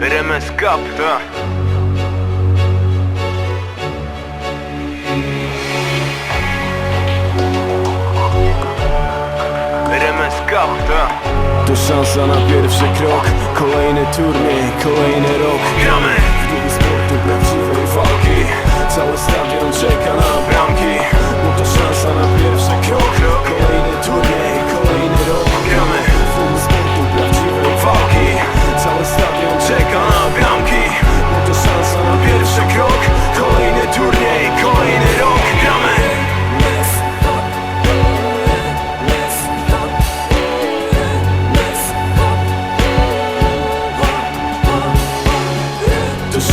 RMS Cup, tak. RMS Cup, tak. To szansa na pierwszy krok Kolejny turniej, kolejny rok Gramy! W duchu sportu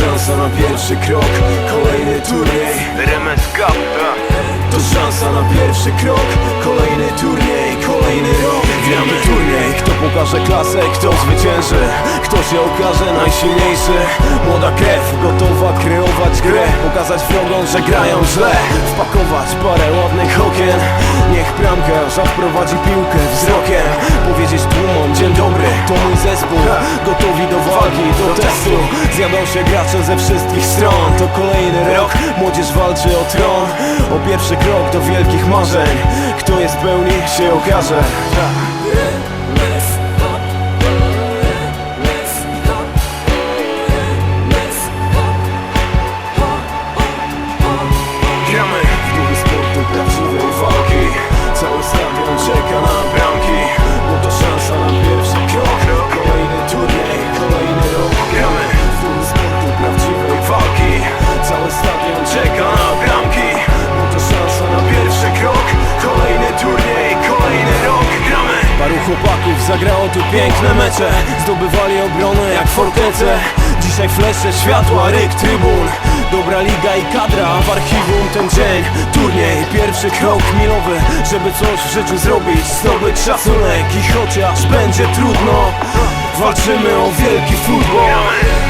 szansa na pierwszy krok Kolejny turniej. RMS tak. To szansa na pierwszy krok Kolejny turniej, kolejny rok. Gramy turniej, kto pokaże klasę, kto zwycięży. Kto się okaże najsilniejszy. Młoda krew, gotowa kreować grę. Pokazać wrogom, że grają źle. Wpakować parę ładnych okien. Niech bramkarz wprowadzi piłkę wzrokiem. Powiedzieć tłumom, dzień dobry, to Walki, do testu. Zjadą się gracze ze wszystkich stron. To kolejny rok, młodzież walczy o tron. O pierwszy krok do wielkich marzeń. Kto jest pełni się okaże chłopaków zagrało tu piękne mecze. Zdobywali obronę jak fortece. Dzisiaj flesze światła, ryk trybun. Dobra liga i kadra, w archiwum ten dzień. Turniej, pierwszy krok milowy. Żeby coś w życiu zrobić Zdobyć szacunek. I chociaż będzie trudno Walczymy o wielki futbol